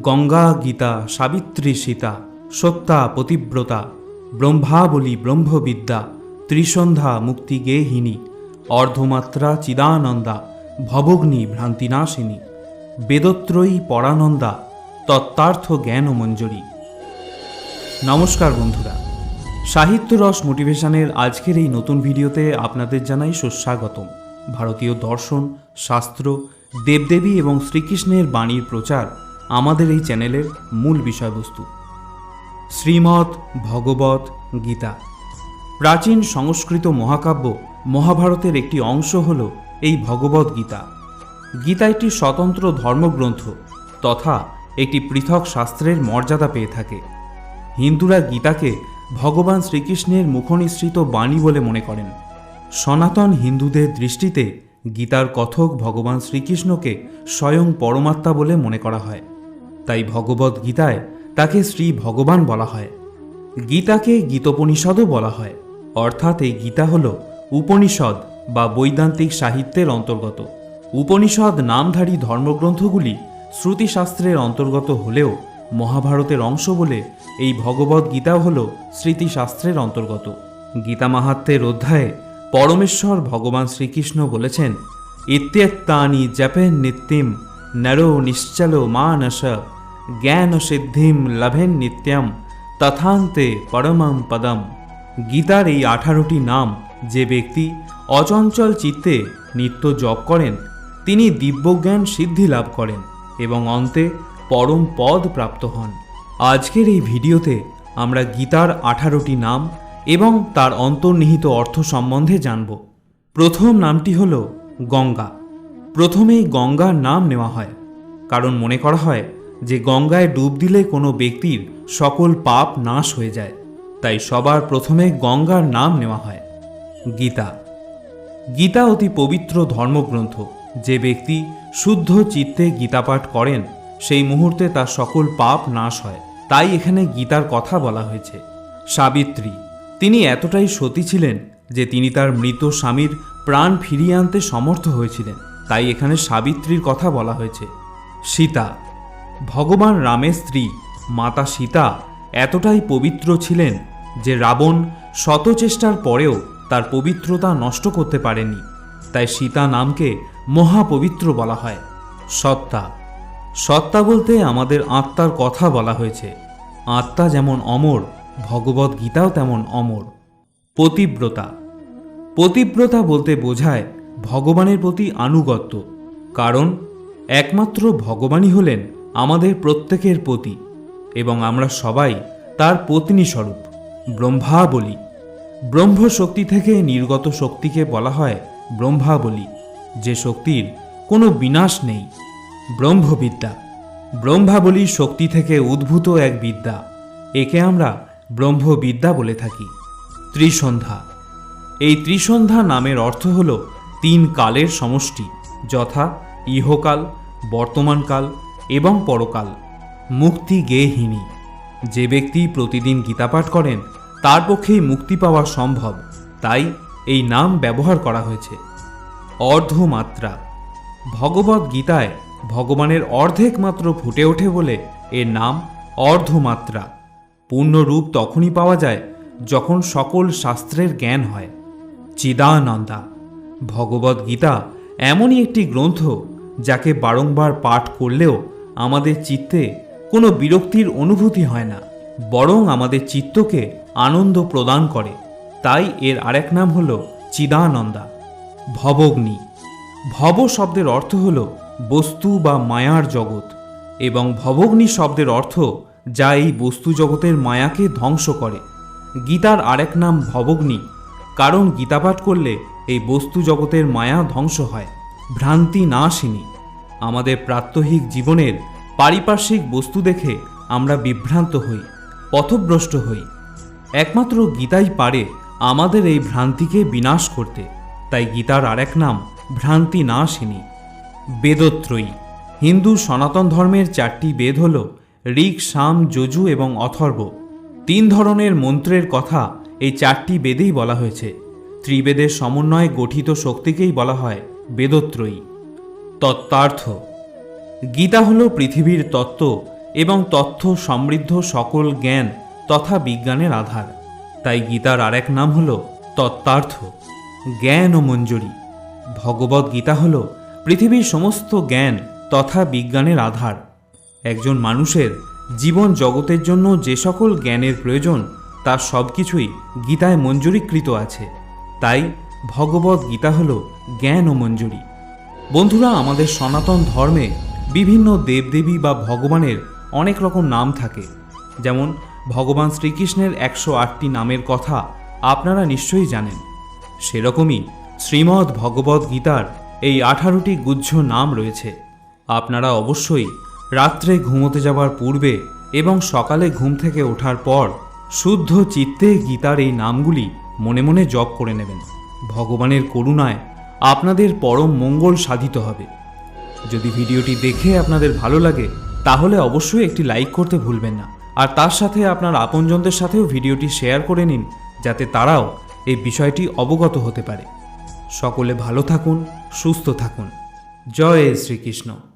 গঙ্গা গীতা, সাবিত্রী সীতা, সত্যা পতিব্রতা, ব্রহ্মাবলী ব্রহ্মবিদ্যা, ত্রিসন্ধ্যা মুক্তি গেহিনী অর্ধমাত্রা চিদানন্দা, ভবগ্নি ভ্রান্তিনাশিনী, বেদত্রয়ী পরানন্দা, তত্ত্বার্থ জ্ঞান মঞ্জরি নমস্কার বন্ধুরা। সাহিত্য রস মোটিভেশনের আজকের এই নতুন ভিডিওতে আপনাদের জানাই সুস্বাগতম। ভারতীয় দর্শন, শাস্ত্র, দেবদেবী এবং শ্রীকৃষ্ণের বাণীর প্রচার আমাদের এই চ্যানেলের মূল বিষয়বস্তু। শ্রীমৎ ভগবত গীতা। প্রাচীন সংস্কৃত মহাকাব্য মহাভারতের একটি অংশ হল এই ভগবত গীতা। গীতা একটি স্বতন্ত্র ধর্মগ্রন্থ তথা একটি পৃথক শাস্ত্রের মর্যাদা পেয়ে থাকে। হিন্দুরা গীতাকে ভগবান শ্রীকৃষ্ণের মুখনিসৃত বাণী বলে মনে করেন। সনাতন হিন্দুদের দৃষ্টিতে গীতার কথক ভগবান শ্রীকৃষ্ণকে স্বয়ং পরমাত্মা বলে মনে করা হয়। তাই ভগবত গীতায় তাকে শ্রী ভগবান বলা হয়। গীতাকে গীতোপনিষদও বলা হয়। অর্থাৎ এই গীতা হল উপনিষদ বা বৈদান্তিক সাহিত্যের অন্তর্গত। উপনিষদ নামধারী ধর্মগ্রন্থগুলি শ্রুতিশাস্ত্রের অন্তর্গত হলেও মহাভারতের অংশ বলে এই ভগবত গীতাও হল স্মৃতিশাস্ত্রের অন্তর্গত। গীতা মাহাত্মের অধ্যায়ে পরমেশ্বর ভগবান শ্রীকৃষ্ণ বলেছেন ইত্যেত্তানি জপেন নিত্যিম, নরো নিশ্চলো মানস জ্ঞান সিদ্ধিম লভেন নিত্যম, তথান্তে পরমম পদম। গীতার এই আঠারোটি নাম যে ব্যক্তি অচঞ্চল চিত্তে নিত্য জপ করেন, তিনি দিব্যজ্ঞান সিদ্ধি লাভ করেন এবং অন্তে পরম পদ প্রাপ্ত হন। আজকের এই ভিডিওতে আমরা গীতার আঠারোটি নাম এবং তার অন্তর্নিহিত অর্থ সম্বন্ধে জানব। প্রথম নামটি হল গঙ্গা। প্রথমেই গঙ্গার নাম নেওয়া হয়, কারণ মনে করা হয় যে গঙ্গায় ডুব দিলে কোনো ব্যক্তির সকল পাপ নাশ হয়ে যায়। তাই সবার প্রথমে গঙ্গার নাম নেওয়া হয়। গীতা। গীতা অতি পবিত্র ধর্মগ্রন্থ। যে ব্যক্তি শুদ্ধ চিত্তে গীতাপাঠ করেন, সেই মুহূর্তে তার সকল পাপ নাশ হয়। তাই এখানে গীতার কথা বলা হয়েছে। সাবিত্রী। তিনি এতটাই সতী ছিলেন যে তিনি তার মৃত স্বামীর প্রাণ ফিরিয়ে আনতে সমর্থ হয়েছিলেন। তাই এখানে সাবিত্রীর কথা বলা হয়েছে। সীতা। ভগবান রামের স্ত্রী, মাতা সীতা, এতটাই পবিত্র ছিলেন যে রাবণ শত চেষ্টার পরেও তার পবিত্রতা নষ্ট করতে পারেনি। তাই সীতা নামকে মহাপবিত্র বলা হয়। সত্তা। সত্তা বলতে আমাদের আত্মার কথা বলা হয়েছে। আত্মা যেমন অমর, ভগবত গীতাও তেমন অমর। পতিব্রতা। পতিব্রতা বলতে বোঝায় ভগবানের প্রতি আনুগত্য। কারণ একমাত্র ভগবানই হলেন আমাদের প্রত্যেকের পতি এবং আমরা সবাই তার পত্নী স্বরূপ ব্রহ্মা বলি ব্রহ্ম শক্তি থেকে নির্গত শক্তিকে বলা হয় ব্রহ্মা বলি যে শক্তির কোনো বিনাশ নেই। ব্রহ্মবিদ্যা ব্রহ্মাবলী শক্তি থেকে উদ্ভূত এক বিদ্যা, একে আমরা ব্রহ্মবিদ্যা বলে থাকি। ত্রিসন্ধ্যা, এই ত্রিসন্ধ্যা নামের অর্থ হল তিন কালের সমষ্টি, যথা ইহকাল, বর্তমানকাল এবং পরকাল। মুক্তি গেহিনী যে ব্যক্তি প্রতিদিন গীতাপাঠ করেন, তার পক্ষেই মুক্তি পাওয়া সম্ভব। তাই এই নাম ব্যবহার করা হয়েছে। অর্ধমাত্রা। ভগবত গীতায় ভগবানের অর্ধেক মাত্র ফুটে ওঠে বলে এর নাম অর্ধমাত্রা। পূর্ণরূপ তখনই পাওয়া যায় যখন সকল শাস্ত্রের জ্ঞান হয়। চিদানন্দা। ভগবত গীতা এমনই একটি গ্রন্থ যাকে বারংবার পাঠ করলেও আমাদের চিত্তে কোনো বিরক্তির অনুভূতি হয় না, বরং আমাদের চিত্তকে আনন্দ প্রদান করে। তাই এর আরেক নাম হল চিদানন্দা, ভবগ্নি। ভব শব্দের অর্থ হল বস্তু বা মায়ার জগৎ, এবং ভবগ্নি শব্দের অর্থ যা এই বস্তু জগতের মায়াকে ধ্বংস করে। গীতার আরেক নাম ভবগ্নি, কারণ গীতাপাঠ করলে এই বস্তু জগতের মায়া ধ্বংস হয়, ভ্রান্তি নাশিনী। আমাদের প্রাত্যহিক জীবনের পারিপার্শ্বিক বস্তু দেখে আমরা বিভ্রান্ত হই, পথভ্রষ্ট হই। একমাত্র গীতাই পারে আমাদের এই ভ্রান্তিকে বিনাশ করতে, তাই গীতার আরেক নাম, ভ্রান্তি না নাশিনী। বেদত্রয়ী। হিন্দু সনাতন ধর্মের চারটি বেদ হল ঋক, সাম, যজু এবং অথর্ব। তিন ধরনের মন্ত্রের কথা এই চারটি বেদেই বলা হয়েছে। ত্রিবেদের সমন্বয়ে গঠিত শক্তিকেই বলা হয় বেদত্রয়ী। তত্ত্বার্থ। গীতা হল পৃথিবীর তত্ত্ব এবং তথ্য সমৃদ্ধ সকল জ্ঞান তথা বিজ্ঞানের আধার। তাই গীতার আরেক নাম হল তত্ত্বার্থ, জ্ঞান ও মঞ্জুরি। ভগবদ গীতা হল পৃথিবীর সমস্ত জ্ঞান তথা বিজ্ঞানের আধার। একজন মানুষের জীবন জগতের জন্য যে সকল জ্ঞানের প্রয়োজন তার সব কিছুই গীতায় মঞ্জুরিকৃত আছে। তাই ভগবদ গীতা হল জ্ঞান ও মঞ্জুরি। বন্ধুরা, আমাদের সনাতন ধর্মে বিভিন্ন দেবদেবী বা ভগবানের অনেক রকম নাম থাকে। যেমন, ভগবান শ্রীকৃষ্ণের একশো আটটি নামের কথা আপনারা নিশ্চয়ই জানেন। সেরকমই শ্রীমদ্ ভগবদ গীতার এই আঠারোটি গুজ্জ নাম রয়েছে। আপনারা অবশ্যই রাত্রে ঘুমোতে যাবার পূর্বে এবং সকালে ঘুম থেকে ওঠার পর শুদ্ধ চিত্তে গীতার এই নামগুলি মনে মনে জপ করে নেবেন। ভগবানের করুণায় আপনাদের পরম মঙ্গল সাধিত হবে। যদি ভিডিওটি দেখে আপনাদের ভালো লাগে, তাহলে অবশ্যই একটি লাইক করতে ভুলবেন না। আর তার সাথে আপনার আপনজনদের সাথেও ভিডিওটি শেয়ার করে নিন, যাতে তারাও এই বিষয়টি অবগত হতে পারে। সকলে ভালো থাকুন, সুস্থ থাকুন। জয় শ্রীকৃষ্ণ।